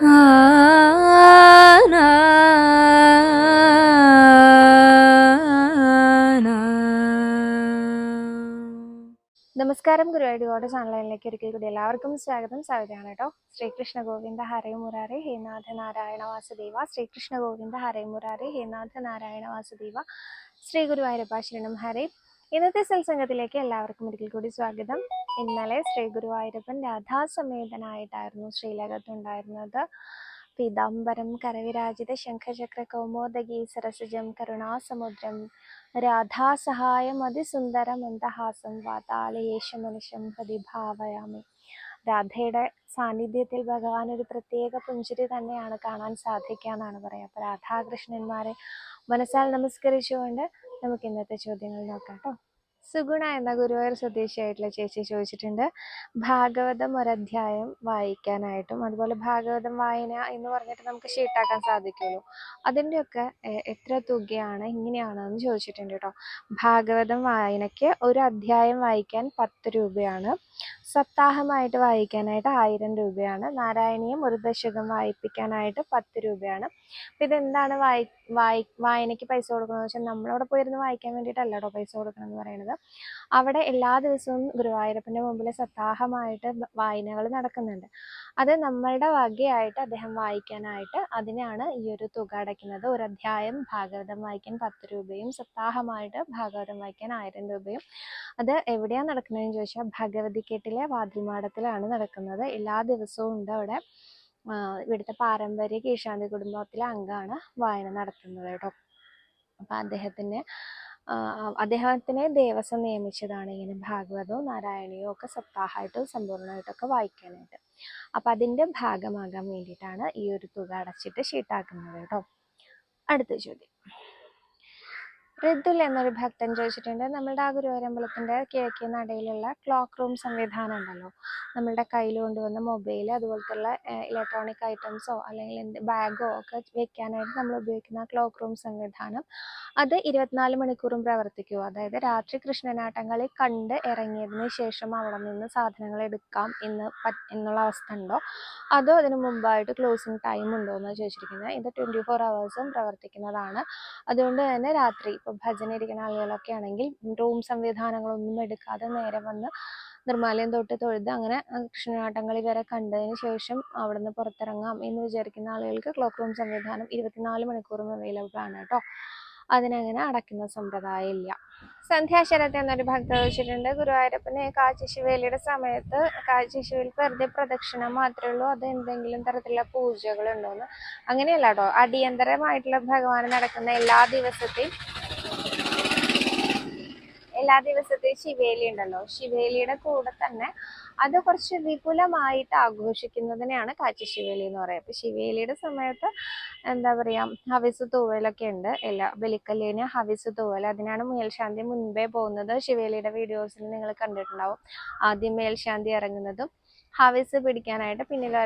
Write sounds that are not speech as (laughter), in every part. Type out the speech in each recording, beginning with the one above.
നമസ്കാരം ഗുരുവായൂർ ഓൺലൈനിലേക്ക് ഒരിക്കൽ കൂടി എല്ലാവർക്കും സ്വാഗതം. സ്വാഗതമാണ് കേട്ടോ. ശ്രീകൃഷ്ണ ഗോവിന്ദ ഹരേ മുരാരെ ഹേനാഥ നാരായണ വാസുദേവ. ശ്രീകൃഷ്ണ ഗോവിന്ദ ഹരേ മുരാരെ ഹേനാഥ നാരായണ വാസുദേവ. ശ്രീ ഗുരുവായൂരപ്പ ശരണം. ഹരേ ഇന്നത്തെ സത്സംഗത്തിലേക്ക് എല്ലാവർക്കും ഒരിക്കൽ കൂടി സ്വാഗതം. ഇന്നലെ ശ്രീ ഗുരുവായൂരപ്പൻ രാധാസമേതനായിട്ടായിരുന്നു ശ്രീലകത്തുണ്ടായിരുന്നത്. പീതാംബരം കരവിരാജിത ശംഖചക്ര കൗമോദഗി സരസജം കരുണാസമുദ്രം രാധാസഹായം അതിസുന്ദര മന്ദഹാസം വാതാളയേശ മനുഷ്യം പ്രതിഭാവയാമി. രാധയുടെ സാന്നിധ്യത്തിൽ ഭഗവാൻ ഒരു പ്രത്യേക പുഞ്ചിരി തന്നെയാണ് കാണാൻ സാധിക്കുക എന്നാണ് പറയുക. അപ്പൊ രാധാകൃഷ്ണന്മാരെ മനസ്സാൽ നമസ്കരിച്ചുകൊണ്ട് നമുക്ക് ഇന്നത്തെ ചോദ്യങ്ങൾ നോക്കാം കേട്ടോ. സുഗുണ എന്ന ഗുരുവായൂർ സ്വദേശിയായിട്ടുള്ള ചേച്ചി ചോദിച്ചിട്ടുണ്ട്. ഭാഗവതം ഒരധ്യായം വായിക്കാനായിട്ടും അതുപോലെ ഭാഗവതം വായന എന്ന് പറഞ്ഞിട്ട് നമുക്ക് ഷീട്ടാക്കാൻ സാധിക്കുള്ളൂ. അതിന്റെയൊക്കെ എത്ര തുകയാണ് ഇങ്ങനെയാണോ എന്ന് ചോദിച്ചിട്ടുണ്ട് കേട്ടോ. ഭാഗവതം വായനയ്ക്ക് ഒരു അധ്യായം വായിക്കാൻ പത്ത് രൂപയാണ്. സപ്താഹമായിട്ട് വായിക്കാനായിട്ട് ആയിരം രൂപയാണ്. നാരായണീയം ഒരു ദശകം വായിപ്പിക്കാനായിട്ട് പത്ത് രൂപയാണ്. അപ്പം ഇതെന്താണ് വായി വായി വായനയ്ക്ക് പൈസ കൊടുക്കണമെന്ന് വെച്ചാൽ നമ്മളവിടെ പോയിരുന്ന് വായിക്കാൻ വേണ്ടിയിട്ടല്ല കേട്ടോ പൈസ കൊടുക്കണം എന്ന് പറയുന്നത്. അവിടെ എല്ലാ ദിവസവും ഗുരുവായൂരപ്പന്റെ മുമ്പിൽ സപ്താഹമായിട്ട് വായനകൾ നടക്കുന്നുണ്ട്. അത് നമ്മളുടെ വകയായിട്ട് അദ്ദേഹം വായിക്കാനായിട്ട് അതിനാണ് ഈ ഒരു തുക അടയ്ക്കുന്നത്. ഒരു അധ്യായം ഭാഗവതം വായിക്കാൻ പത്ത് രൂപയും സപ്താഹമായിട്ട് ഭാഗവതം വായിക്കാൻ ആയിരം രൂപയും. അത് എവിടെയാണ് നടക്കുന്നതെന്ന് ചോദിച്ചാൽ ഭഗവതിക്കെട്ടിലെ വാതിൽമാടത്തിലാണ് നടക്കുന്നത്. എല്ലാ ദിവസവും ഉണ്ട് അവിടെ. ഇവിടുത്തെ പാരമ്പര്യ കീഴ്ശാന്തി കുടുംബത്തിലെ അംഗമാണ് വായന നടത്തുന്നത് കേട്ടോ. അപ്പം അദ്ദേഹത്തിന് അദ്ദേഹത്തിനെ ദേവസ്വം നിയമിച്ചതാണ് ഇങ്ങനെ ഭാഗവതവും നാരായണീയവും ഒക്കെ സപ്താഹമായിട്ടും സമ്പൂർണമായിട്ടൊക്കെ വായിക്കാനായിട്ട്. അപ്പം അതിന്റെ ഭാഗമാകാൻ വേണ്ടിയിട്ടാണ് ഈ ഒരു തുക അടച്ചിട്ട് ഷീട്ടാക്കുന്നത് കേട്ടോ. അടുത്ത ചോദ്യം. ഋതുൽ എന്നൊരു ഭക്തൻ ചോദിച്ചിട്ടുണ്ട്. നമ്മളുടെ ആ ഗുരുവായൂരമ്പലത്തിന്റെ കിഴക്കേ നടയിലുള്ള ക്ലോക്ക് റൂം സംവിധാനം ഉണ്ടല്ലോ. നമ്മളുടെ കയ്യിൽ കൊണ്ടുവന്ന മൊബൈൽ അതുപോലത്തുള്ള ഇലക്ട്രോണിക് ഐറ്റംസോ അല്ലെങ്കിൽ എന്ത് ബാഗോ ഒക്കെ വെക്കാനായിട്ട് നമ്മൾ ഉപയോഗിക്കുന്ന ക്ലോക്ക് റൂം സംവിധാനം. അത് ഇരുപത്തിനാല് മണിക്കൂറും പ്രവർത്തിക്കുക അതായത് രാത്രി കൃഷ്ണനാട്ടങ്ങളെ കണ്ട് ഇറങ്ങിയതിന് ശേഷം അവിടെ നിന്ന് സാധനങ്ങൾ എടുക്കാം എന്ന് എന്നുള്ള അവസ്ഥ ഉണ്ടോ? അതോ അതിന് മുമ്പായിട്ട് ക്ലോസിങ് ടൈം ഉണ്ടോ എന്ന് ചോദിച്ചിരിക്കുന്നത്. ഇത് ട്വന്റി ഫോർ അവേഴ്സും പ്രവർത്തിക്കുന്നതാണ്. അതുകൊണ്ട് തന്നെ രാത്രി ഇപ്പോൾ ഭജന ഇരിക്കുന്ന ആളുകളൊക്കെ ആണെങ്കിൽ റൂം സംവിധാനങ്ങളൊന്നും എടുക്കാതെ നേരെ വന്ന് നിർമ്മാലയം തൊട്ട് തൊഴുത് അങ്ങനെ കൃഷ്ണനാട്ടങ്ങളി വരെ കണ്ടതിന് ശേഷം അവിടുന്ന് പുറത്തിറങ്ങാം എന്ന് വിചാരിക്കുന്ന ആളുകൾക്ക് ക്ലോക്ക് റൂം സംവിധാനം ഇരുപത്തിനാല് മണിക്കൂറും അവൈലബിൾ ആണ് കേട്ടോ. അതിനങ്ങനെ അടയ്ക്കുന്ന സമ്പ്രദായം ഇല്ല. സന്ധ്യാശരത്ത് എന്നൊരു ഭക്തി വെച്ചിട്ടുണ്ട് ഗുരുവായൂരപ്പന് കാച്ചിശിവേലിയുടെ സമയത്ത് കാച്ചിശിവേലി വെറുതെ പ്രദക്ഷിണം മാത്രമേ ഉള്ളൂ. അത് എന്തെങ്കിലും തരത്തിലുള്ള പൂജകൾ ഉണ്ടോന്ന് അങ്ങനെയല്ല കേട്ടോ. അടിയന്തരമായിട്ടുള്ള ഭഗവാൻ നടക്കുന്ന എല്ലാ ദിവസത്തെയും എല്ലാ ദിവസത്തെയും ശിവേലി ഉണ്ടല്ലോ. ശിവേലിയുടെ കൂടെ തന്നെ അത് കുറച്ച് വിപുലമായിട്ട് ആഘോഷിക്കുന്നതിനെയാണ് കാച്ചി ശിവേലി എന്ന് പറയുക. അപ്പൊ ശിവേലിയുടെ സമയത്ത് എന്താ പറയാ ഹവിസ് തൂവലൊക്കെ ഉണ്ട്. എല്ലാ ബലിക്കല്ലിന് ഹവിസ് തൂവൽ. അതിനാണ് മേൽശാന്തി മുൻപേ പോകുന്നത്. ശിവേലിയുടെ വീഡിയോസിൽ നിങ്ങൾ കണ്ടിട്ടുണ്ടാവും. ആദ്യം മേൽശാന്തി ഇറങ്ങുന്നതും ഹവിസ് പിടിക്കാനായിട്ട് പിന്നിൽ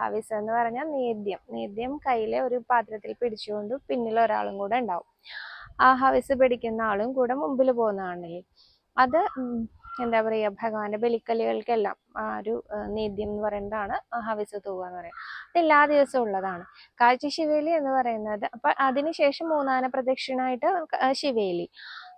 ഹവിസ് എന്ന് പറഞ്ഞാൽ നേദ്യം. നേദ്യം കയ്യിലെ ഒരു പാത്രത്തിൽ പിടിച്ചുകൊണ്ട് പിന്നിൽ ഒരാളും കൂടെ ഉണ്ടാവും. ആ ഹവിസ് പിടിക്കുന്ന ആളും കൂടെ മുമ്പിൽ പോകുന്നതാണല്ലേ? അത് എന്താ പറയുക ഭഗവാന്റെ ബലിക്കലികൾക്കെല്ലാം ആ ഒരു നേദ്യം എന്ന് പറയുന്നതാണ് ഹവിസ് തൂവ എന്ന് പറയുന്നത് അത് എല്ലാ ദിവസവും ഉള്ളതാണ്. കാഴ്ച ശിവേലി എന്ന് പറയുന്നത് അപ്പൊ അതിനുശേഷം മൂന്നാന പ്രദക്ഷിണമായിട്ട് ശിവേലി.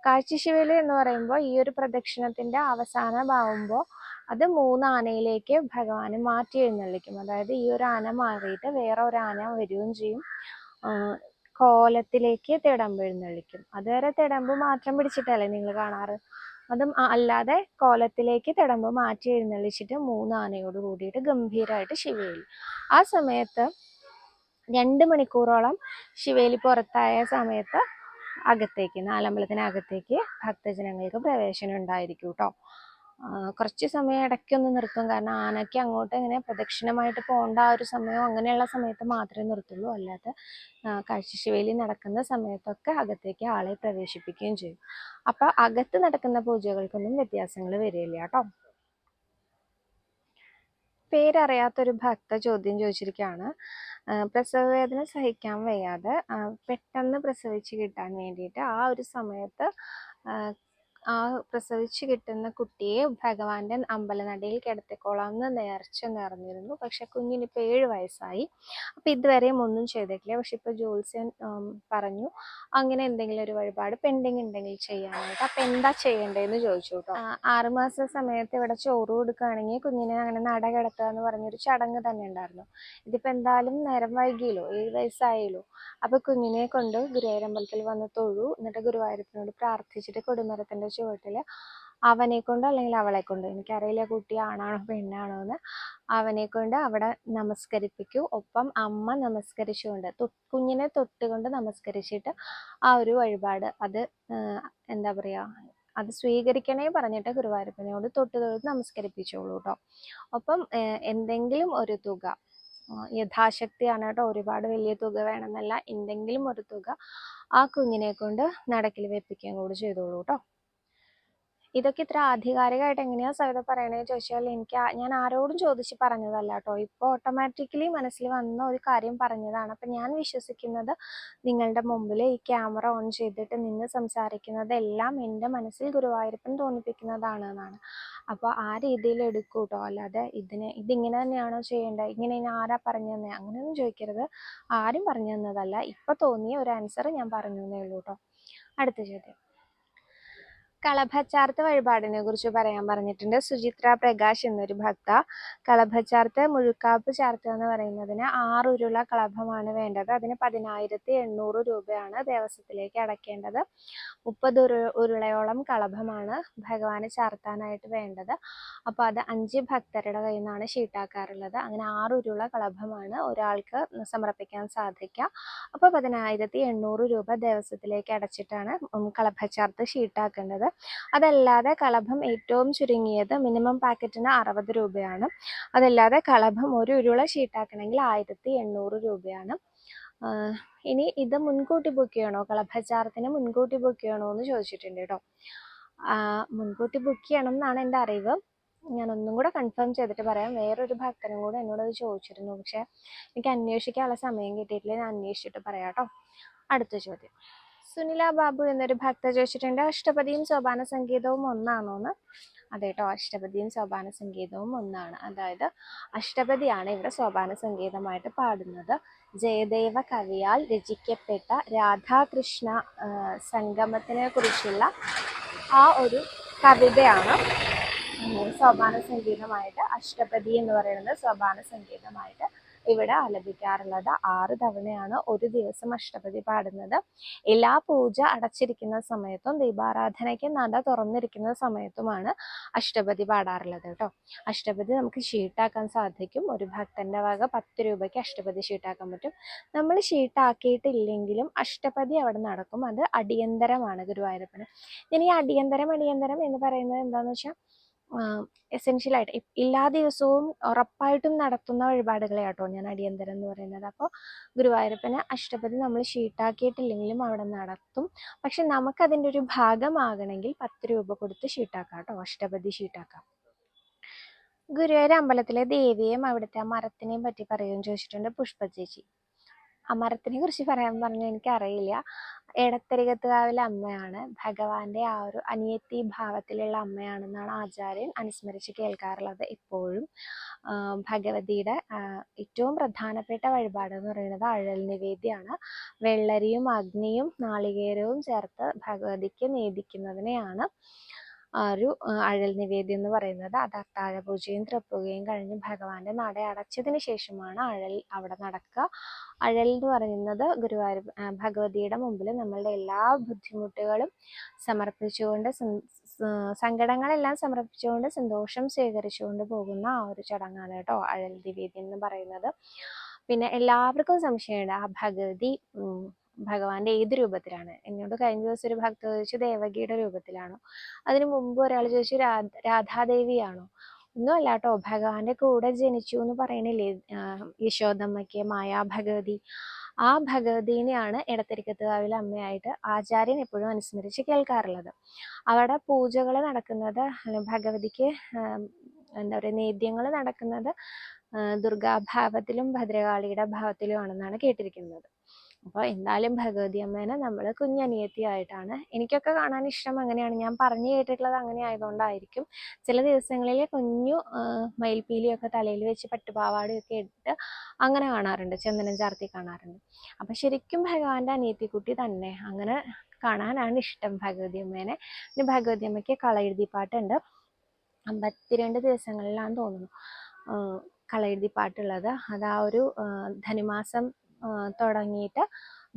കാഴ്ച ശിവേലി എന്ന് പറയുമ്പോൾ ഈ ഒരു പ്രദക്ഷിണത്തിന്റെ അവസാനമാവുമ്പോൾ അത് മൂന്നാനയിലേക്ക് ഭഗവാന് മാറ്റി എഴുന്നള്ളിക്കും. അതായത് ഈ ഒരു ആന മാറിയിട്ട് വേറെ ഒരു ആന വരികയും ചെയ്യും. കോലത്തിലേക്ക് തിടമ്പ് എഴുന്നള്ളിക്കും. അതുവരെ തിടമ്പ് മാത്രം പിടിച്ചിട്ടല്ലേ നിങ്ങൾ കാണാറ്? അതും അല്ലാതെ കോലത്തിലേക്ക് തിടമ്പ് മാറ്റി എഴുന്നള്ളിച്ചിട്ട് മൂന്ന് ആനയോട് കൂടിയിട്ട് ഗംഭീരമായിട്ട് ശിവേലി. ആ സമയത്ത് രണ്ട് മണിക്കൂറോളം ശിവേലി പുറത്തായ സമയത്ത് അകത്തേക്ക് നാലമ്പലത്തിനകത്തേക്ക് ഭക്തജനങ്ങൾക്ക് പ്രവേശനം ഉണ്ടായിരിക്കും കേട്ടോ കുറച്ച് സമയം ഇടയ്ക്കൊന്ന് നിർത്തും. കാരണം ആനയ്ക്ക് അങ്ങോട്ട് ഇങ്ങനെ പ്രദക്ഷിണമായിട്ട് പോകേണ്ട ആ ഒരു സമയം അങ്ങനെയുള്ള സമയത്ത് മാത്രമേ നിർത്തുള്ളൂ. അല്ലാതെ കാഴ്ചശിവേലി നടക്കുന്ന സമയത്തൊക്കെ അകത്തേക്ക് ആളെ പ്രവേശിപ്പിക്കുകയും ചെയ്യും. അപ്പൊ അകത്ത് നടക്കുന്ന പൂജകൾക്കൊന്നും വ്യത്യാസങ്ങൾ വരില്ല കേട്ടോ. പേരറിയാത്തൊരു ഭക്ത ചോദ്യം ചോദിച്ചിരിക്കുകയാണ്. പ്രസവ പ്രസവവേദന സഹിക്കാൻ വയ്യാതെ പെട്ടെന്ന് പ്രസവിച്ച് കിട്ടാൻ വേണ്ടിയിട്ട് ആ ഒരു സമയത്ത് ആ, പ്രസവിച്ച് കിട്ടുന്ന കുട്ടിയെ ഭഗവാന്റെ അമ്പലനടയിൽ കിടത്തിക്കോളാം എന്ന് നേർച്ച നേർന്നിരുന്നു. പക്ഷെ കുഞ്ഞിനിപ്പോൾ ഏഴ് വയസ്സായി. അപ്പം ഇതുവരെയും ഒന്നും ചെയ്തിട്ടില്ല. പക്ഷെ ഇപ്പോൾ ജോത്സ്യൻ പറഞ്ഞു അങ്ങനെ എന്തെങ്കിലും ഒരു വഴിപാട് പെൻഡിങ് ഉണ്ടെങ്കിൽ ചെയ്യാനായിട്ട്. അപ്പം എന്താ ചെയ്യേണ്ടതെന്ന് ചോദിച്ചു കേട്ടോ. ആറുമാസ സമയത്ത് ഇവിടെ ചോറ് കൊടുക്കുകയാണെങ്കിൽ കുഞ്ഞിനെ അങ്ങനെ നട കിടത്തുക എന്ന് പറഞ്ഞൊരു ചടങ്ങ് തന്നെ ഉണ്ടായിരുന്നു. ഇതിപ്പോ എന്തായാലും നേരം വൈകിയല്ലോ ഏഴ് വയസ്സായല്ലോ. അപ്പോൾ കുഞ്ഞിനെ കൊണ്ട് ഗുരുവായൂരമ്പലത്തിൽ വന്ന് തൊഴു. എന്നിട്ട് ഗുരുവായൂരപ്പനോട് പ്രാർത്ഥിച്ചിട്ട് കൊടിമരത്തിന്റെ ചുവട്ടിൽ അവനെ കൊണ്ട് അല്ലെങ്കിൽ അവളെ കൊണ്ട് എനിക്കറിയില്ല കുട്ടി ആണാണോ പെണ്ണാണോ എന്ന് അവനെ കൊണ്ട് അവിടെ നമസ്കരിപ്പിക്കൂ. ഒപ്പം അമ്മ നമസ്കരിച്ചുകൊണ്ട് കുഞ്ഞിനെ തൊട്ടുകൊണ്ട് നമസ്കരിച്ചിട്ട് ആ ഒരു വഴിപാട് അത് എന്താ പറയുക അത് സ്വീകരിക്കണേ പറഞ്ഞിട്ട് ഗുരുവായൂരപ്പനോട് തൊട്ട് തൊഴുത് നമസ്കരിപ്പിച്ചോളൂ കേട്ടോ ഒപ്പം എന്തെങ്കിലും ഒരു തുക യഥാശക്തിയാണ് കേട്ടോ ഒരുപാട് വലിയ തുക വേണമെന്നല്ല എന്തെങ്കിലും ഒരു തുക ആ കുഞ്ഞിനെ കൊണ്ട് നടക്കിൽ വെപ്പിക്കുകയും കൂടി ചെയ്തോളൂ കേട്ടോ ഇതൊക്കെ ഇത്ര ആധികാരികമായിട്ട് എങ്ങനെയാ സവിത പറയണേ ചോദിച്ചാൽ എനിക്ക് ഞാൻ ആരോടും ചോദിച്ച് പറഞ്ഞതല്ല കേട്ടോ. ഇപ്പോൾ ഓട്ടോമാറ്റിക്കലി മനസ്സിൽ വന്ന ഒരു കാര്യം പറഞ്ഞതാണ്. അപ്പം ഞാൻ വിശ്വസിക്കുന്നത് നിങ്ങളുടെ മുമ്പിൽ ഈ ക്യാമറ ഓൺ ചെയ്തിട്ട് നിന്ന് സംസാരിക്കുന്നതെല്ലാം എന്റെ മനസ്സിൽ ഗുരുവായൂരപ്പൻ തോന്നിപ്പിക്കുന്നതാണ് എന്നാണ്. അപ്പോൾ ആ രീതിയിൽ എടുക്കൂ കേട്ടോ. അല്ലാതെ ഇതിനെ ഇതിങ്ങനെ തന്നെയാണോ ചെയ്യേണ്ടത്? ഇങ്ങനെ ഇനി ആരാ പറഞ്ഞു തന്നെ? അങ്ങനെയൊന്നും ചോദിക്കരുത്. ആരും പറഞ്ഞു തന്നതല്ല. ഇപ്പൊ തോന്നിയ ഒരു ആൻസർ ഞാൻ പറഞ്ഞു തന്നേ ഉള്ളൂ കേട്ടോ. അടുത്ത ചോദ്യം. കളഭച്ചാർത്ത് വഴിപാടിനെ കുറിച്ച് പറയാൻ പറഞ്ഞിട്ടുണ്ട്. സുചിത്ര പ്രകാശ് എന്നൊരു ഭക്ത. കളഭച്ചാർത്ത് മുഴുക്കാപ്പ് ചാർത്ത് എന്ന് പറയുന്നതിന് ആറുരുള കളഭമാണ് വേണ്ടത്. അതിന് പതിനായിരത്തി എണ്ണൂറ് രൂപയാണ് ദേവസ്വത്തിലേക്ക് അടയ്ക്കേണ്ടത്. മുപ്പത് ഉരു ഉരുളയോളം കളഭമാണ് ഭഗവാന് ചാർത്താനായിട്ട് വേണ്ടത്. അപ്പോൾ അത് അഞ്ച് ഭക്തരുടെ കയ്യിൽ നിന്നാണ് ഷീട്ടാക്കാറുള്ളത്. അങ്ങനെ ആറുരുള കളഭമാണ് ഒരാൾക്ക് സമർപ്പിക്കാൻ സാധിക്കുക. അപ്പോൾ പതിനായിരത്തി എണ്ണൂറ് രൂപ ദേവസ്വത്തിലേക്ക് അടച്ചിട്ടാണ് കളഭച്ചാർത്ത് ഷീട്ടാക്കേണ്ടത്. അതല്ലാതെ കളഭം ഏറ്റവും ചുരുങ്ങിയത് മിനിമം പാക്കറ്റിന് അറുപത് രൂപയാണ്. അതല്ലാതെ കളഭം ഒരു ഉരുള ഷീട്ടാക്കണമെങ്കിൽ ആയിരത്തി എണ്ണൂറ് രൂപയാണ്. ഇനി ഇത് മുൻകൂട്ടി ബുക്ക് ചെയ്യണോ? കളഭചാരത്തിന് മുൻകൂട്ടി ബുക്ക് ചെയ്യണോ എന്ന് ചോദിച്ചിട്ടുണ്ട് കേട്ടോ. മുൻകൂട്ടി ബുക്ക് ചെയ്യണം എന്നാണ് എന്റെ അറിവ്. ഞാൻ ഒന്നും കൂടെ കൺഫേം ചെയ്തിട്ട് പറയാം. വേറൊരു ഭക്തനും കൂടെ എന്നോട് അത് ചോദിച്ചിരുന്നു. പക്ഷെ എനിക്ക് അന്വേഷിക്കാനുള്ള സമയം കിട്ടിയിട്ടില്ല. ഞാൻ അന്വേഷിച്ചിട്ട് പറയാം കേട്ടോ. അടുത്ത ചോദ്യം. സുനില ബാബു എന്നൊരു ഭക്ത ചോദിച്ചിട്ടുണ്ട് അഷ്ടപതിയും സോപാന സംഗീതവും ഒന്നാണോന്ന്? അതെ കേട്ടോ അഷ്ടപതിയും സോപാന സംഗീതവും ഒന്നാണ്. അതായത് അഷ്ടപതിയാണ് ഇവിടെ സോപാന സംഗീതമായിട്ട് പാടുന്നത്. ജയദേവ കവിയാൽ രചിക്കപ്പെട്ട രാധാകൃഷ്ണ സംഗമത്തിനെ കുറിച്ചുള്ള ആ ഒരു കവിതയാണ് സോപാന സംഗീതമായിട്ട് അഷ്ടപതി എന്ന് പറയുന്നത്. സോപാന സംഗീതമായിട്ട് ഇവിടെ ആലപിക്കാറുള്ളത് ആറ് തവണയാണ് ഒരു ദിവസം അഷ്ടപതി പാടുന്നത്. എല്ലാ പൂജ അടച്ചിരിക്കുന്ന സമയത്തും ദീപാരാധനയ്ക്ക് നട തുറന്നിരിക്കുന്ന സമയത്തുമാണ് അഷ്ടപതി പാടാറുള്ളത് കേട്ടോ. അഷ്ടപതി നമുക്ക് ഷീട്ടാക്കാൻ സാധിക്കും. ഒരു ഭക്തന്റെ വക പത്ത് രൂപയ്ക്ക് അഷ്ടപതി ഷീട്ടാക്കാൻ പറ്റും. നമ്മൾ ഷീട്ടാക്കിയിട്ടില്ലെങ്കിലും അഷ്ടപതി അവിടെ നടക്കും. അത് അടിയന്തരമാണ് ഗുരുവായൂരപ്പന്. ഇനി ഈ അടിയന്തരം അടിയന്തരം എന്ന് പറയുന്നത് എന്താണെന്ന് വെച്ചാൽ എസെൻഷ്യലായിട്ട് എല്ലാ ദിവസവും ഉറപ്പായിട്ടും നടത്തുന്ന വഴിപാടുകളെ കേട്ടോ ഞാൻ അടിയന്തരം എന്ന് പറയുന്നത്. അപ്പോൾ ഗുരുവായൂരപ്പനെ അഷ്ടപതി നമ്മൾ ഷീട്ടാക്കിയിട്ടില്ലെങ്കിലും അവിടെ നടത്തും. പക്ഷെ നമുക്കതിന്റെ ഒരു ഭാഗമാകണമെങ്കിൽ പത്ത് രൂപ കൊടുത്ത് ഷീട്ടാക്കാം കേട്ടോ അഷ്ടപതി ഷീട്ടാക്കാം. ഗുരുവായൂർ അമ്പലത്തിലെ ദേവിയെയും അവിടുത്തെ ആ മരത്തിനെയും പറ്റി പറയുകയും ചോദിച്ചിട്ടുണ്ട് പുഷ്പ ചേച്ചി. ആ മരത്തിനെ കുറിച്ച് പറയാൻ പറഞ്ഞാൽ എനിക്കറിയില്ല. എടത്തരികത്തുകാവിലെ അമ്മയാണ്. ഭഗവാന്റെ ആ ഒരു അനിയത്തി ഭാവത്തിലുള്ള അമ്മയാണെന്നാണ് ആചാര്യൻ അനുസ്മരിച്ച് കേൾക്കാറുള്ളത് ഇപ്പോഴും. ഭഗവതിയുടെ ഏറ്റവും പ്രധാനപ്പെട്ട വഴിപാട് എന്ന് പറയുന്നത് അഴൽ നിവേദ്യമാണ് വെള്ളരിയും അഗ്നിയും നാളികേരവും ചേർത്ത് ഭഗവതിക്ക് നേദിക്കുന്നതിനെയാണ്. ആ ഒരു അഴൽ നിവേദ്യം എന്ന് പറയുന്നത് അത് അത്താഴ പൂജയും തൃപ്പുകയും കഴിഞ്ഞ് ഭഗവാന്റെ നട അടച്ചതിന് ശേഷമാണ് അഴൽ അവിടെ നടക്കുക. അഴൽ എന്ന് പറയുന്നത് ഗുരുവായൂർ ഭഗവതിയുടെ മുമ്പിൽ നമ്മളുടെ എല്ലാ ബുദ്ധിമുട്ടുകളും സമർപ്പിച്ചുകൊണ്ട് സങ്കടങ്ങളെല്ലാം സമർപ്പിച്ചുകൊണ്ട് സന്തോഷം സ്വീകരിച്ചുകൊണ്ട് പോകുന്ന ആ ഒരു ചടങ്ങാണ് കേട്ടോ അഴൽ നിവേദ്യം എന്ന് പറയുന്നത്. പിന്നെ എല്ലാവർക്കും സംശയമുണ്ട് ആ ഭഗവതി ഭഗവാന്റെ ഏത് രൂപത്തിലാണ്? എന്നോട് കഴിഞ്ഞ ദിവസം ഒരു ഭക്ത ചോദിച്ചു ദേവകിയുടെ രൂപത്തിലാണോ? അതിനു മുമ്പ് ഒരാൾ ചോദിച്ചു രാധ രാധാദേവിയാണോ? ഒന്നുമല്ല കേട്ടോ ഭഗവാന്റെ കൂടെ ജനിച്ചു എന്ന് പറയണില്ലേ? യശോദമ്മയ്ക്ക് മായാ ഭഗവതി. ആ ഭഗവതിനെയാണ് ഇടത്തിരിക്കത്തുകാവിൽ അമ്മയായിട്ട് ആചാര്യൻ എപ്പോഴും അനുസ്മരിച്ച് കേൾക്കാറുള്ളത്. അവിടെ പൂജകൾ നടക്കുന്നത് ഭഗവതിക്ക് എന്താ പറയുക നേദ്യങ്ങൾ നടക്കുന്നത് ദുർഗാഭാവത്തിലും ഭദ്രകാളിയുടെ ഭാവത്തിലുമാണെന്നാണ് കേട്ടിരിക്കുന്നത്. അപ്പോൾ എന്തായാലും ഭഗവതി അമ്മേനെ നമ്മൾ കുഞ്ഞനിയത്തിയായിട്ടാണ്. എനിക്കൊക്കെ കാണാൻ ഇഷ്ടം അങ്ങനെയാണ്. ഞാൻ പറഞ്ഞു കേട്ടിട്ടുള്ളത് അങ്ങനെ ആയതുകൊണ്ടായിരിക്കും. ചില ദിവസങ്ങളിൽ കുഞ്ഞു മയിൽപ്പീലിയൊക്കെ തലയിൽ വെച്ച് പട്ടുപാവാടയൊക്കെ ഇട്ട് അങ്ങനെ കാണാറുണ്ട്. ചന്ദനം ചാർത്തി കാണാറുണ്ട്. അപ്പം ശരിക്കും ഭഗവാന്റെ അനിയത്തിക്കുട്ടി തന്നെ. അങ്ങനെ കാണാനാണ് ഇഷ്ടം ഭഗവതി അമ്മേനെ. പിന്നെ ഭഗവതി അമ്മയ്ക്ക് കളയെഴുതി അമ്പത്തിരണ്ട് ദിവസങ്ങളിലാന്ന് തോന്നുന്നു. കളയെഴുതി പാട്ടുള്ളത് അത് ആ ഒരു ധനുമാസം തുടങ്ങിയിട്ട്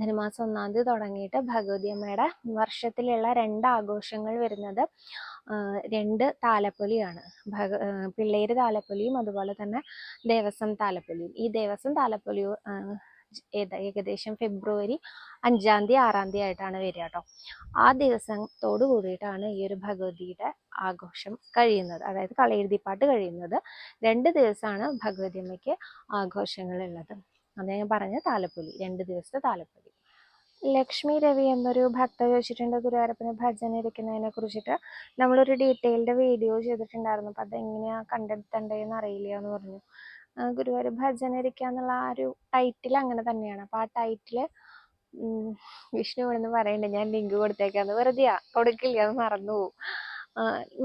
ധനുമാസം ഒന്നാം തീയതി തുടങ്ങിയിട്ട് ഭഗവതി അമ്മയുടെ വർഷത്തിലുള്ള രണ്ട് ആഘോഷങ്ങൾ വരുന്നത് രണ്ട് താലപ്പൊലിയാണ്. ഭഗ പിള്ളേര് താലപ്പൊലിയും അതുപോലെ തന്നെ ദേവസ്വം താലപ്പൊലിയും. ഈ ദേവസ്വം താലപ്പൊലി ഏകദേശം ഫെബ്രുവരി അഞ്ചാം തീയതി ആറാം തീയതി ആയിട്ടാണ് വരിക കേട്ടോ. ആ ദിവസത്തോട് കൂടിയിട്ടാണ് ഈ ഒരു ഭഗവതിയുടെ ആഘോഷം കഴിയുന്നത്. അതായത് കളയെഴുതിപ്പാട്ട് കഴിയുന്നത്. രണ്ട് ദിവസമാണ് ഭഗവതി അമ്മയ്ക്ക് ആഘോഷങ്ങളുള്ളത്. അത് ഞാൻ പറഞ്ഞ താലപ്പൊലി രണ്ട് ദിവസത്തെ താലപ്പൊലി. ലക്ഷ്മി രവി എന്നൊരു ഭക്ത ചോദിച്ചിട്ടുണ്ട് ഗുരുവായൂരപ്പന് ഭജന ഇരിക്കുന്നതിനെ കുറിച്ചിട്ട്. നമ്മളൊരു ഡീറ്റെയിൽഡ് വീഡിയോ ചെയ്തിട്ടുണ്ടായിരുന്നു അപ്പം അതെങ്ങനെയാ കണ്ടെത്തേണ്ടതെന്ന് അറിയില്ല എന്ന് പറഞ്ഞു ഗുരുവായൂർ ഭജന ഇരിക്കുക എന്നുള്ള ആ ഒരു ടൈറ്റിൽ അങ്ങനെ തന്നെയാണ്. അപ്പോൾ ആ ടൈറ്റിൽ വിഷ്ണു എന്ന് പറയണ്ടേ ഞാൻ ലിങ്ക് കൊടുത്തേക്കാന്ന്. വെറുതെയാ കൊടുക്കില്ല അത് മറന്നു പോകും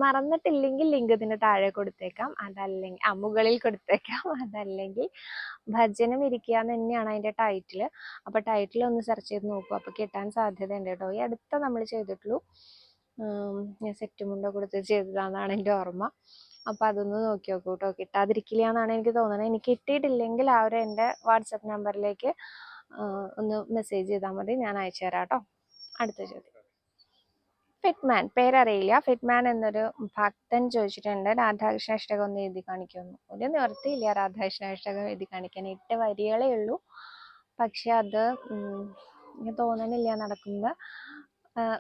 മറന്നിട്ടില്ലെങ്കിൽ ലിങ്ക് താഴെ കൊടുത്തേക്കാം. അതല്ലെങ്കിൽ ആ മുകളിൽ കൊടുത്തേക്കാം. (laughs) അതല്ലെങ്കിൽ ഭജനം ഇരിക്കുക എന്ന് തന്നെയാണ് അതിന്റെ ടൈറ്റിൽ അപ്പോൾ ടൈറ്റിൽ ഒന്ന് സെർച്ച് ചെയ്ത് നോക്കൂ. അപ്പോൾ കിട്ടാൻ സാധ്യതയുണ്ട് കേട്ടോ. ഈ അടുത്ത നമ്മൾ ചെയ്തിട്ടുള്ളൂ. ഞാൻ സെറ്റ് മുണ്ട കൊടുത്ത് ചെയ്തതാണെന്നാണ് എന്റെ ഓർമ്മ. അപ്പോൾ അതൊന്ന് നോക്കി നോക്കൂ കേട്ടോ. കിട്ടാതിരിക്കില്ല എന്നാണ് എനിക്ക് തോന്നുന്നത് എനിക്ക് കിട്ടിയിട്ടില്ലെങ്കിൽ ആ ഒരു എന്റെ വാട്സപ്പ് നമ്പറിലേക്ക് ഒന്ന് മെസ്സേജ് ചെയ്താൽ മതി. ഞാൻ അയച്ചു തരാം കേട്ടോ. അടുത്ത ചോദ്യം. ഫിറ്റ്മാൻ പേരറിയില്ല. ഫിറ്റ്മാൻ എന്നൊരു ഭക്തൻ ചോദിച്ചിട്ടുണ്ട്. രാധാകൃഷ്ണ അഷ്ടകം ഒന്ന് എഴുതി കാണിക്കുമെന്ന്. ഒരു നിവർത്തിയില്ല രാധാകൃഷ്ണ അഷ്ടകം എഴുതി കാണിക്കാൻ. എട്ട് വരികളേ ഉള്ളൂ. പക്ഷെ അത് തോന്നണില്ല നടക്കുന്നത്.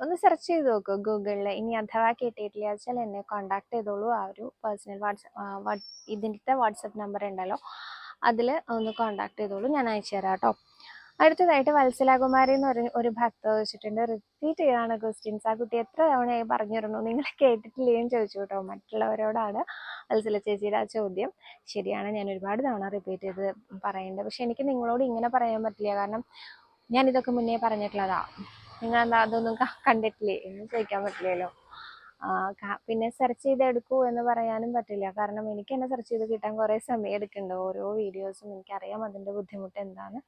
ഒന്ന് സെർച്ച് ചെയ്ത് നോക്കൂ ഗൂഗിളിൽ ഇനി അഥവാ കിട്ടിയിട്ടില്ല വെച്ചാൽ എന്നെ കോണ്ടാക്ട് ചെയ്തോളൂ. ആ ഒരു പേഴ്സണൽ വാട്സപ്പ് ഇതിന്റെ വാട്സപ്പ് നമ്പർ ഉണ്ടല്ലോ. അതിൽ ഒന്ന് കോണ്ടാക്ട് ചെയ്തോളൂ. ഞാൻ അയച്ചു തരാം കേട്ടോ. അടുത്തതായിട്ട് വത്സലാകുമാരി എന്ന് പറഞ്ഞ ഒരു ഭക്ത ചോദിച്ചിട്ടുണ്ട്. റിപ്പീറ്റ് ചെയ്യാണ് ക്വസ്റ്റ്യൻസ്. ആ കുട്ടി എത്ര തവണയായി പറഞ്ഞിരുന്നു നിങ്ങൾ കേട്ടിട്ടില്ലേന്ന് ചോദിച്ചു കേട്ടോ. മറ്റുള്ളവരോടാണ് വത്സല ചേച്ചിയുടെ ആ ചോദ്യം. ശരിയാണ് ഞാൻ ഒരുപാട് തവണ റിപ്പീറ്റ് ചെയ്ത് പറയുന്നുണ്ട്. പക്ഷെ എനിക്ക് നിങ്ങളോട് ഇങ്ങനെ പറയാൻ പറ്റില്ല. കാരണം ഞാൻ ഇതൊക്കെ മുന്നേ പറഞ്ഞിട്ടുള്ളതാ. നിങ്ങൾ എന്താ അതൊന്നും കണ്ടിട്ടില്ലേ? എന്ന് ചോദിക്കാൻ പറ്റില്ലല്ലോ. പിന്നെ സെർച്ച് ചെയ്ത് എടുക്കൂ എന്ന് പറയാനും പറ്റില്ല. കാരണം എനിക്ക് തന്നെ സെർച്ച് ചെയ്ത് കിട്ടാൻ കുറേ സമയം എടുക്കുന്നുണ്ട് ഓരോ വീഡിയോസും എനിക്കറിയാം അതിന്റെ ബുദ്ധിമുട്ട് എന്താണ്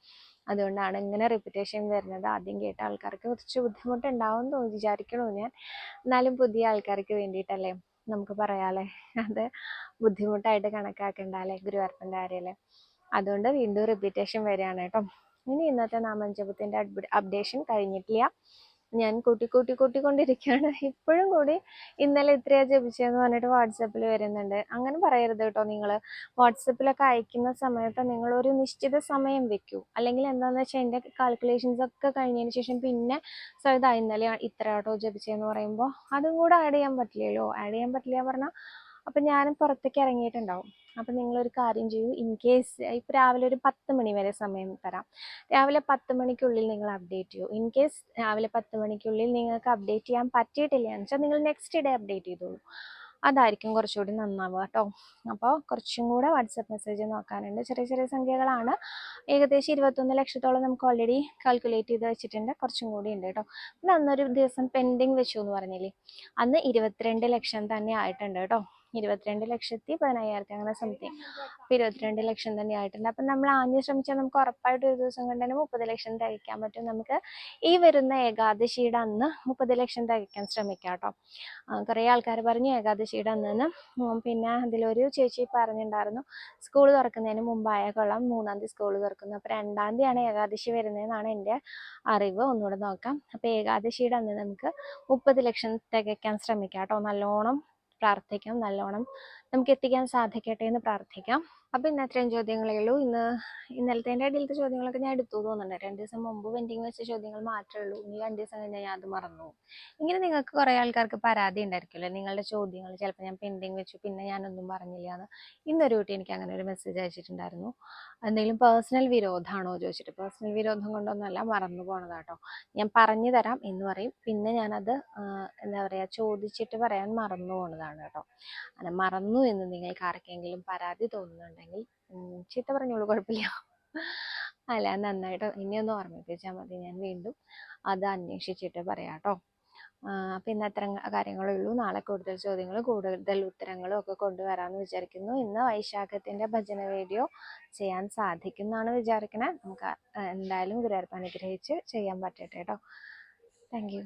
അതുകൊണ്ടാണ് ഇങ്ങനെ റെപ്യൂട്ടേഷൻ വരുന്നത്. ആദ്യം കേട്ട ആൾക്കാർക്ക് കുറച്ച് ബുദ്ധിമുട്ടുണ്ടാവും എന്ന് വിചാരിക്കണു ഞാൻ. എന്നാലും പുതിയ ആൾക്കാർക്ക് വേണ്ടിയിട്ടല്ലേ നമുക്ക് പറയാല്ലേ? അത് ബുദ്ധിമുട്ടായിട്ട് കണക്കാക്കണ്ടല്ലേ ഗുരുവായൂരപ്പന്റെ കാര്യമല്ലേ അതുകൊണ്ട് വീണ്ടും റിപ്പീറ്റേഷൻ വരികയാണ് കേട്ടോ. ഇനി ഇന്നത്തെ നാമജപത്തിന്റെ അപ്ഡേഷൻ കഴിഞ്ഞിട്ടില്ല. ഞാൻ കൂട്ടി കൂട്ടി കൂട്ടിക്കൊണ്ടിരിക്കുകയാണ് (laughs) ഇപ്പോഴും കൂടി ഇന്നലെ ഇത്രയാ ജപിച്ചതെന്ന് പറഞ്ഞിട്ട് വാട്സപ്പിൽ വരുന്നുണ്ട്. അങ്ങനെ പറയരുത് കേട്ടോ നിങ്ങൾ വാട്സപ്പിലൊക്കെ അയക്കുന്ന സമയത്ത് നിങ്ങൾ ഒരു നിശ്ചിത സമയം വെക്കൂ. അല്ലെങ്കിൽ എന്താണെന്ന് വെച്ചാൽ എന്റെ കാൽക്കുലേഷൻസ് ഒക്കെ കഴിഞ്ഞതിന് ശേഷം പിന്നെ സോ ഇതാ ഇന്നലെ ഇത്ര കേട്ടോ ജപിച്ചതെന്ന് പറയുമ്പോൾ അതും കൂടെ ആഡ് ചെയ്യാൻ പറ്റില്ലല്ലോ. ആഡ് ചെയ്യാൻ പറ്റില്ല പറഞ്ഞാൽ അപ്പം ഞാൻ പുറത്തേക്ക് ഇറങ്ങിയിട്ടുണ്ടാവും. അപ്പം നിങ്ങളൊരു കാര്യം ചെയ്യൂ. ഇൻ കേസ് ഇപ്പം രാവിലെ ഒരു പത്ത് മണി വരെ സമയം തരാം. രാവിലെ പത്ത് മണിക്കുള്ളിൽ നിങ്ങൾ അപ്ഡേറ്റ് ചെയ്യൂ. ഇൻ കേസ് രാവിലെ പത്ത് മണിക്കുള്ളിൽ നിങ്ങൾക്ക് അപ്ഡേറ്റ് ചെയ്യാൻ പറ്റിയിട്ടില്ല എന്ന് വെച്ചാൽ നിങ്ങൾ നെക്സ്റ്റ് ഡേ അപ്ഡേറ്റ് ചെയ്തോളൂ. അതായിരിക്കും കുറച്ചുകൂടി നന്നാവുക കേട്ടോ. അപ്പോൾ കുറച്ചും കൂടെ വാട്സപ്പ് മെസ്സേജ് നോക്കാനുണ്ട്. ചെറിയ ചെറിയ സംഖ്യകളാണ്. ഏകദേശം ഇരുപത്തൊന്ന് ലക്ഷത്തോളം നമുക്ക് ഓൾറെഡി കാൽക്കുലേറ്റ് ചെയ്ത് വെച്ചിട്ടുണ്ട്. കുറച്ചും കൂടി ഉണ്ട് കേട്ടോ. പിന്നെ അന്നൊരു ദിവസം പെൻഡിങ് വെച്ചു എന്ന് പറഞ്ഞില്ലേ? അന്ന് ഇരുപത്തിരണ്ട് ലക്ഷം തന്നെ ആയിട്ടുണ്ട് കേട്ടോ. ഇരുപത്തിരണ്ട് ലക്ഷത്തി പതിനയ്യായിരത്തി അങ്ങനെ സംതിങ് അപ്പൊ ഇരുപത്തിരണ്ട് ലക്ഷം തന്നെ ആയിട്ടുണ്ട്. അപ്പം നമ്മൾ ആദ്യം ശ്രമിച്ചാൽ നമുക്ക് ഉറപ്പായിട്ട് ഒരു ദിവസം കൊണ്ട് തന്നെ മുപ്പത് ലക്ഷം തികയ്ക്കാൻ പറ്റും. നമുക്ക് ഈ വരുന്ന ഏകാദശിയുടെ അന്ന് മുപ്പത് ലക്ഷം തികയ്ക്കാൻ ശ്രമിക്കാം കേട്ടോ. കുറേ ആൾക്കാർ പറഞ്ഞു ഏകാദശിയുടെ അന്ന് പിന്നെ അതിലൊരു ചേച്ചി പറഞ്ഞിട്ടുണ്ടായിരുന്നു സ്കൂൾ തുറക്കുന്നതിന് മുമ്പായ കൊള്ളാം മൂന്നാം തീയതി സ്കൂൾ തുറക്കുന്നു. അപ്പോൾ രണ്ടാം തീയതിയാണ് ഏകാദശി വരുന്നതെന്നാണ് എന്റെ അറിവ്. ഒന്നുകൂടെ നോക്കാം. അപ്പോൾ ഏകാദശിയുടെ അന്ന് നമുക്ക് മുപ്പത് ലക്ഷം തികയ്ക്കാൻ ശ്രമിക്കാം കേട്ടോ. നല്ലോണം പ്രാർത്ഥിക്കാം. നല്ലോണം നമുക്ക് എത്തിക്കാൻ സാധിക്കട്ടെ എന്ന് പ്രാർത്ഥിക്കാം. അപ്പോൾ ഇന്ന് അത്രയും ചോദ്യങ്ങളേ ഉള്ളൂ. ഇന്ന് ഇന്നലത്തെ ഇടയിലത്തെ ചോദ്യങ്ങളൊക്കെ ഞാൻ എടുത്തു തോന്നുന്നുണ്ട്. രണ്ട് ദിവസം മുമ്പ് പെൻഡിങ് വെച്ച ചോദ്യങ്ങൾ മാത്രമേ ഉള്ളൂ. ഇനി രണ്ട് ദിവസം കഴിഞ്ഞാൽ ഞാൻ അത് മറന്നു. ഇങ്ങനെ നിങ്ങൾക്ക് കുറേ ആൾക്കാർക്ക് പരാതി ഉണ്ടായിരിക്കുമല്ലോ. നിങ്ങളുടെ ചോദ്യങ്ങൾ ചിലപ്പോൾ ഞാൻ പെൻഡിങ് വെച്ചു പിന്നെ ഞാനൊന്നും പറഞ്ഞില്ല എന്ന്. ഇന്നൊരു കുട്ടി എനിക്ക് അങ്ങനെ ഒരു മെസ്സേജ് അയച്ചിട്ടുണ്ടായിരുന്നു. എന്തെങ്കിലും പേഴ്സണൽ വിരോധമാണോ ചോദിച്ചിട്ട്. പേഴ്സണൽ വിരോധം കൊണ്ടൊന്നുമല്ല മറന്നു പോണതാട്ടോ ഞാൻ പറഞ്ഞു തരാം എന്ന് പറയും. പിന്നെ ഞാനത് എന്താ പറയുക ചോദിച്ചിട്ട് പറയാൻ മറന്നു പോണതാണ് കേട്ടോ അങ്ങനെ മറന്നു എന്ന് നിങ്ങൾക്ക് ആർക്കെങ്കിലും പരാതി തോന്നുന്നുണ്ടെങ്കിൽ ഉം, ചീത്ത പറഞ്ഞോളൂ കുഴപ്പമില്ല. അല്ല നന്നായിട്ട് ഇനി ഒന്ന് ഓർമ്മിപ്പിച്ചാൽ മതി ഞാൻ വീണ്ടും. അത് അന്വേഷിച്ചിട്ട് പറയാം കേട്ടോ അപ്പം ഇന്ന് അത്ര കാര്യങ്ങളേ ഉള്ളൂ. നാളെ കൂടുതൽ ചോദ്യങ്ങൾ കൂടുതൽ ഉത്തരങ്ങളും ഒക്കെ കൊണ്ടുവരാമെന്ന് വിചാരിക്കുന്നു. ഇന്ന് വൈശാഖത്തിന്റെ ഭജന വീഡിയോ ചെയ്യാൻ സാധിക്കുമെന്നാണ് വിചാരിക്കണേ. നമുക്ക് എന്തായാലും ഗുരുവായൂരപ്പ അനുഗ്രഹിച്ച് ചെയ്യാൻ പറ്റട്ടെ കേട്ടോ താങ്ക്